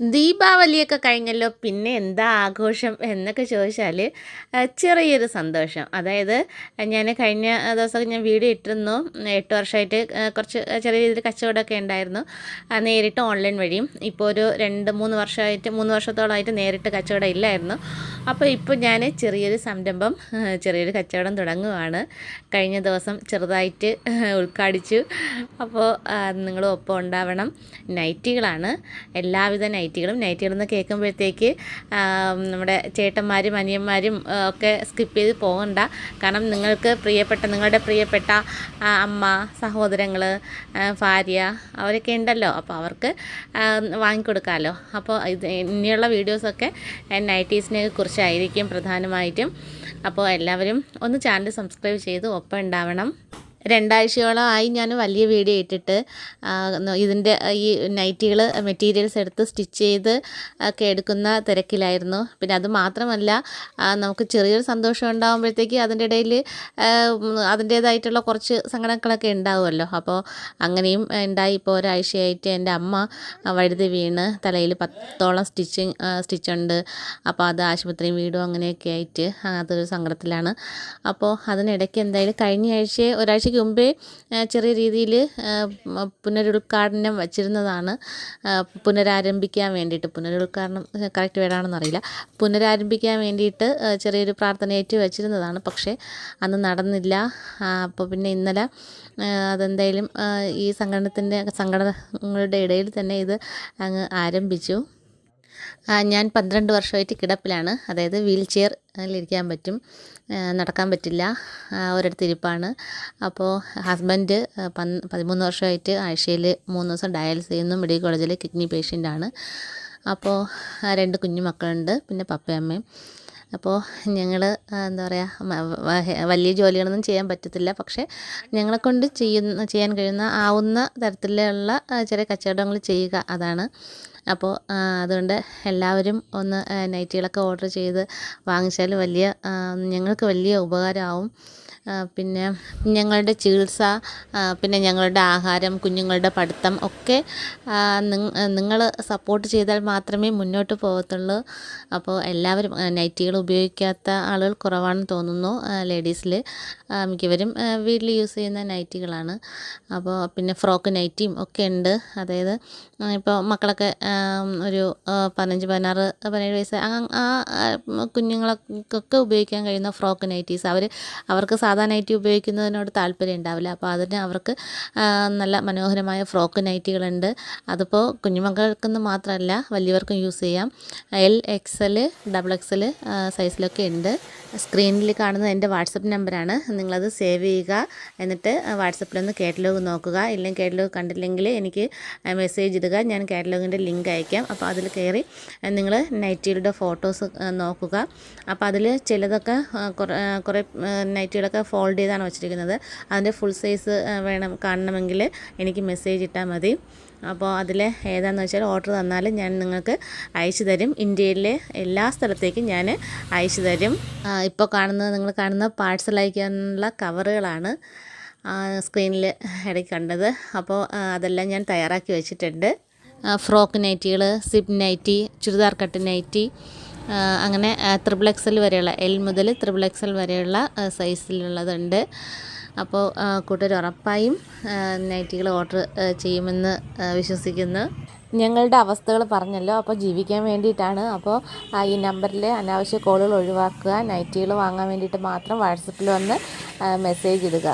ദീപാവലിയൊക്കെ കഴിഞ്ഞല്ലോ പിന്നെ എന്താ ആഘോഷം എന്നൊക്കെ ചോദിച്ചാൽ ചെറിയൊരു സന്തോഷം. അതായത് ഞാൻ കഴിഞ്ഞ ദിവസം ഞാൻ വീഡിയോ ഇട്ടിരുന്നു. എട്ട് വർഷമായിട്ട് കുറച്ച് ചെറിയ രീതിയിൽ കച്ചവടമൊക്കെ ഉണ്ടായിരുന്നു. നേരിട്ട് ഓൺലൈൻ വഴിയും ഇപ്പോൾ ഒരു രണ്ട് മൂന്ന് വർഷമായിട്ട് മൂന്ന് വർഷത്തോളമായിട്ട് നേരിട്ട് കച്ചവടം ഇല്ലായിരുന്നു. അപ്പോൾ ഇപ്പോൾ ഞാൻ ചെറിയൊരു സംരംഭം ചെറിയൊരു കച്ചവടം തുടങ്ങുകയാണ് കഴിഞ്ഞ ദിവസം ചെറുതായിട്ട് ഉദ്ഘാടിച്ചു അപ്പോൾ നിങ്ങളും ഒപ്പം ഉണ്ടാവണം. നൈറ്റികളാണ്. എല്ലാവിധ നൈറ്റി നൈറ്റികളും നൈറ്റികളെന്ന് കേൾക്കുമ്പോഴത്തേക്ക് നമ്മുടെ ചേട്ടന്മാരും അനിയന്മാരും ഒക്കെ സ്കിപ്പ് ചെയ്ത് പോകണ്ട കാരണം നിങ്ങൾക്ക് പ്രിയപ്പെട്ട നിങ്ങളുടെ പ്രിയപ്പെട്ട അമ്മ സഹോദരങ്ങൾ ഭാര്യ അവരൊക്കെ ഉണ്ടല്ലോ. അപ്പോൾ അവർക്ക് വാങ്ങിക്കൊടുക്കാമല്ലോ അപ്പോൾ ഇത് ഇനിയുള്ള വീഡിയോസൊക്കെ നൈറ്റീസിനെ കുറിച്ചായിരിക്കും പ്രധാനമായിട്ടും. അപ്പോൾ എല്ലാവരും ഒന്ന് ചാനൽ സബ്സ്ക്രൈബ് ചെയ്ത് ഒപ്പം ഉണ്ടാവണം. രണ്ടാഴ്ചയോളമായി ഞാൻ വലിയ വീഡിയോ ഇട്ടിട്ട് ഇതിന്റെ ഈ നൈറ്റികൾ മെറ്റീരിയൽസ് എടുത്ത് സ്റ്റിച്ച് ചെയ്ത് ഒക്കെ എടുക്കുന്ന തിരക്കിലായിരുന്നു. പിന്നെ അത് മാത്രമല്ല നമുക്ക് ചെറിയൊരു സന്തോഷം ഉണ്ടാകുമ്പോഴത്തേക്ക് അതിന്റെ ഇടയിൽ അതിന്റേതായിട്ടുള്ള കുറച്ച് സങ്കടങ്ങളൊക്കെ ഉണ്ടാവുമല്ലോ. അപ്പോൾ അങ്ങനെയും ഉണ്ടായി. ഇപ്പോൾ ഒരാഴ്ചയായിട്ട് എന്റെ അമ്മ വഴുതി വീണ് തലയിൽ പത്തോളം സ്റ്റിച്ചിങ് സ്റ്റിച്ചുണ്ട്. അപ്പോൾ അത് ആശുപത്രിയും വീടും അങ്ങനെയൊക്കെ ആയിട്ട് അതൊരു സങ്കടത്തിലാണ്. അപ്പോൾ അതിനിടയ്ക്ക് എന്തായാലും കഴിഞ്ഞ ആഴ്ച ഒരാഴ്ച ആഴ്ചയ്ക്ക് മുമ്പേ ചെറിയ രീതിയിൽ പുനരുദ്ഘാടനം വച്ചിരുന്നതാണ്. പുനരാരംഭിക്കാൻ വേണ്ടിയിട്ട്. പുനരുദ്ഘാടനം കറക്റ്റ് വേടാണെന്നറിയില്ല പുനരാരംഭിക്കാൻ വേണ്ടിയിട്ട് ചെറിയൊരു പ്രാർത്ഥനയേറ്റ് വച്ചിരുന്നതാണ്. പക്ഷേ അന്ന് നടന്നില്ല. അപ്പോൾ പിന്നെ ഇന്നലെ അതെന്തായാലും ഈ സംഘടനത്തിന്റെ സംഘടനകളുടെ ഇടയിൽ തന്നെ ഇത് അങ്ങ് ആരംഭിച്ചു. ഞാൻ പന്ത്രണ്ട് വർഷമായിട്ട് കിടപ്പിലാണ്. അതായത് വീൽ ചെയറിലിരിക്കാൻ പറ്റും. നടക്കാൻ പറ്റില്ല. ഒരിടത്ത് ഇരിപ്പാണ്. അപ്പോൾ ഹസ്ബൻഡ് പതിമൂന്ന് വർഷമായിട്ട് ആഴ്ചയിൽ മൂന്ന് ദിവസം ഡയാലിസ് ചെയ്യുന്നു. മെഡിക്കൽ കോളേജിൽ കിഡ്നി പേഷ്യന്റാണ് അപ്പോൾ രണ്ട് കുഞ്ഞു മക്കളുണ്ട്. പിന്നെ പപ്പയമ്മയും അപ്പോൾ ഞങ്ങൾ എന്താ പറയുക വലിയ ജോലികളൊന്നും ചെയ്യാൻ പറ്റത്തില്ല. പക്ഷേ ഞങ്ങളെക്കൊണ്ട് ചെയ്യുന്ന ചെയ്യാൻ കഴിയുന്ന ആവുന്ന തരത്തിലുള്ള ചെറിയ കച്ചവടങ്ങൾ ചെയ്യുക അതാണ്. അപ്പോൾ അതുകൊണ്ട് എല്ലാവരും ഒന്ന് നൈറ്റികളൊക്കെ ഓർഡർ ചെയ്ത് വാങ്ങിച്ചാൽ വലിയ ഞങ്ങൾക്ക് വലിയ ഉപകാരമാവും. പിന്നെ ഞങ്ങളുടെ ചികിത്സ പിന്നെ ഞങ്ങളുടെ ആഹാരം കുഞ്ഞുങ്ങളുടെ പഠിത്തം ഒക്കെ നിങ്ങൾ സപ്പോർട്ട് ചെയ്താൽ മാത്രമേ മുന്നോട്ട് പോകത്തുള്ളൂ. അപ്പോൾ എല്ലാവരും നൈറ്റികൾ ഉപയോഗിക്കാത്ത ആളുകൾ കുറവാണെന്ന് തോന്നുന്നു ലേഡീസിൽ മിക്കവരും വീട്ടിൽ യൂസ് ചെയ്യുന്ന നൈറ്റികളാണ്. അപ്പോൾ പിന്നെ ഫ്രോക്ക് നൈറ്റിയും ഒക്കെ ഉണ്ട്. അതായത് ഇപ്പോൾ മക്കളൊക്കെ ഒരു പതിനഞ്ച് പതിനാറ് പതിനേഴ് വയസ്സ് ആ കുഞ്ഞുങ്ങൾക്കൊക്കെ ഉപയോഗിക്കാൻ കഴിയുന്ന ഫ്രോക്ക് നൈറ്റീസ്. അവർ അവർക്ക് സാധാ നൈറ്റി ഉപയോഗിക്കുന്നതിനോട് താല്പര്യം ഉണ്ടാവില്ല. അപ്പോൾ അതിന് അവർക്ക് നല്ല മനോഹരമായ ഫ്രോക്ക് നൈറ്റികളുണ്ട്. അതിപ്പോൾ കുഞ്ഞുമക്കൾക്കെന്ന് മാത്രമല്ല വലിയവർക്കും യൂസ് ചെയ്യാം. L X L double X L സൈസിലൊക്കെ ഉണ്ട്. സ്ക്രീനിൽ കാണുന്നത് എന്റെ വാട്സപ്പ് നമ്പറാണ്. നിങ്ങളത് സേവ് ചെയ്യുക. എന്നിട്ട് വാട്സപ്പിലൊന്ന് കാറ്റലോഗ് നോക്കുക. ഇല്ലെങ്കിൽ കാറ്റലോഗ് കണ്ടില്ലെങ്കിൽ എനിക്ക് മെസ്സേജ് ഇടുക. ഞാൻ കാറ്റലോഗിന്റെ ലിങ്ക് അയക്കാം. അപ്പോൾ അതിൽ കയറി നിങ്ങൾ നൈറ്റിയുടെ ഫോട്ടോസ് നോക്കുക. അപ്പോൾ അതിൽ ചിലതൊക്കെ കുറേ നൈറ്റികളൊക്കെ ഫോൾഡ് ചെയ്താണ് വെച്ചിരിക്കുന്നത്. അതിന്റെ ഫുൾ സൈസ് വേണം കാണണമെങ്കിൽ എനിക്ക് മെസ്സേജ് ഇട്ടാൽ മതി. അപ്പോൾ അതിൽ ഏതാണെന്ന് വെച്ചാൽ ഓർഡർ തന്നാൽ ഞാൻ നിങ്ങൾക്ക് അയച്ചു തരും. ഇന്ത്യയിലെ എല്ലാ സ്ഥലത്തേക്കും ഞാൻ അയച്ചു തരും. ഇപ്പോൾ കാണുന്നത് നിങ്ങൾ കാണുന്ന പാഴ്സൽ അയക്കാനുള്ള കവറുകളാണ് സ്ക്രീനിൽ ഇടയ്ക്ക് കണ്ടത്. അപ്പോൾ അതെല്ലാം ഞാൻ തയ്യാറാക്കി വെച്ചിട്ടുണ്ട്. Frock നൈറ്റികൾ zip nighty churidar cut nighty അങ്ങനെ ത്രിബിൾ എക്സൽ വരെയുള്ള എൽ മുതൽ ത്രിബിൾ എക്സൽ വരെയുള്ള സൈസിലുള്ളതുണ്ട് അപ്പോൾ കൂട്ടർ ഉറപ്പായും നൈറ്റികൾ ഓർഡർ ചെയ്യുമെന്ന് വിശ്വസിക്കുന്നു. ഞങ്ങളുടെ അവസ്ഥകൾ പറഞ്ഞല്ലോ അപ്പോൾ ജീവിക്കാൻ വേണ്ടിയിട്ടാണ്. അപ്പോൾ ഈ നമ്പറിൽ അനാവശ്യ കോളുകൾ ഒഴിവാക്കുക നൈറ്റികൾ വാങ്ങാൻ വേണ്ടിയിട്ട് മാത്രം വാട്സപ്പിൽ വന്ന് മെസ്സേജ് ഇടുക.